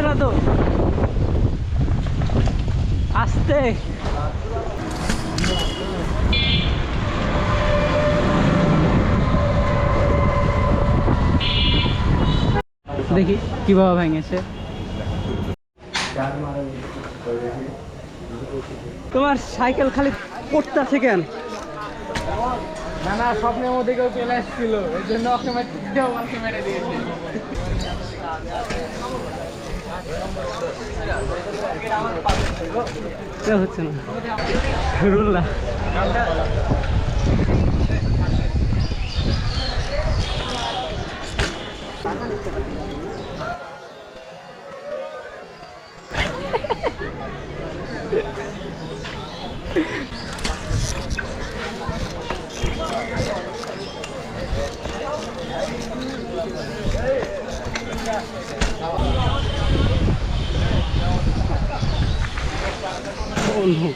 না তো? আস্তে। দেখি কীভাবে ভেঙেছে। তোমার সাইকেল খালি পড়তেছে কেন? না স্বপ্নের মধ্যে কেউ চলে জন্য क्या হচ্ছে না রুল্লা Thank you. বন্ধু।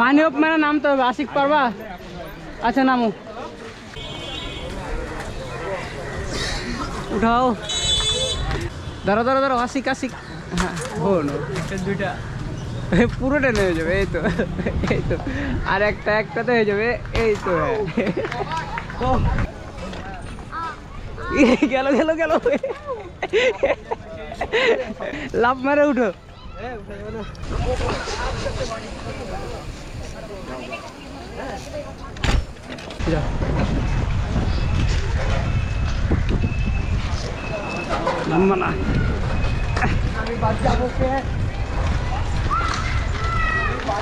বানি অপ মানে নামতে হবে, আশিক পারবা? আচ্ছা নামো। উঠাও। ধরো ধরো ধরো আশিক আশিক। হ্যাঁ দুইটা পুরোটা নেমে যাবে এই তো এই তো। আর একটা একটাতে হয়ে যাবে এই তো ই, গেল গেল গেল। লাভ মারে উঠো। না আমি বাদ যাব কে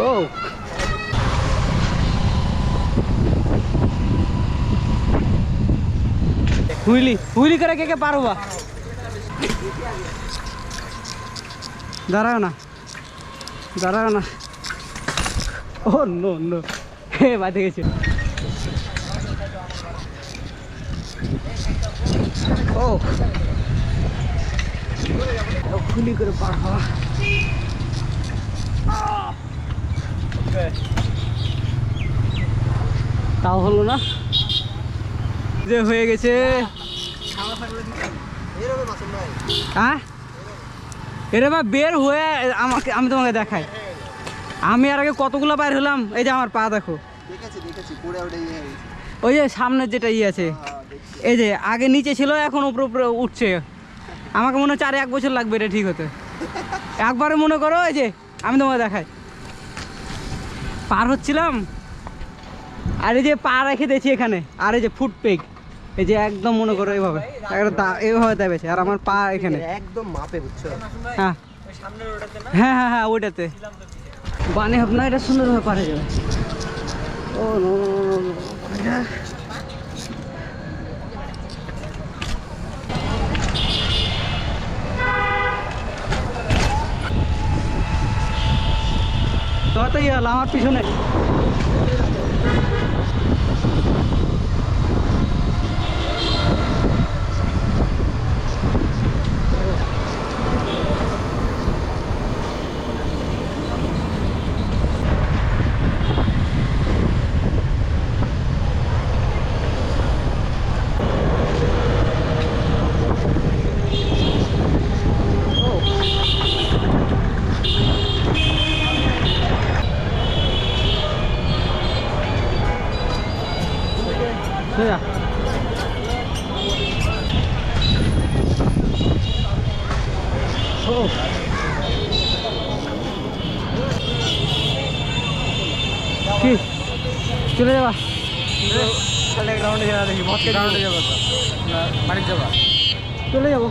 ও হুইলি হুইলি করে কে কে পারবা দাঁড়াও না দাঁড়াও না ও নো নো হে বাদে গেছে ও খুলি করে পার হওয়া তাও হলো না? যে হয়ে গেছে। হ্যাঁ বের হয়ে আমাকে আমি তোমাকে দেখাই। আমি আর আগে কতগুলো বাইর হলাম? এই যে আমার পা দেখো। হয়ে ওই যে সামনের যেটা ইয়ে আছে। হ্যাঁ, এই যে আগে নিচে ছিল এখন উপরে উপরে উঠছে। আমাকে মনে হচ্ছে আর এক বছর লাগবে এটা ঠিক হতে। একবারে মনে করো এই যে আমি তোমাকে দেখাই পার হচ্ছিলাম আর এই যে পা রেখে দিয়েছি এখানে আর এই যে ফুট পেগ এই যে একদম মনে করো এইভাবে এইভাবে দেবেছে আর আমার পা এখানে একদম মাপে বুঝছ হ্যাঁ হ্যাঁ হ্যাঁ হ্যাঁ ওইটাতে বানে আপনার এটা সুন্দরভাবে পারে যাবে ও নো নো, নো, নো। हाथ ही हिला पिछने 对呀、啊。Oh. কি? চলে যাবা? চলে গ্রাউন্ডে যাবা দেখি বহুত গ্রাউন্ডে যাবা? চলে যাব।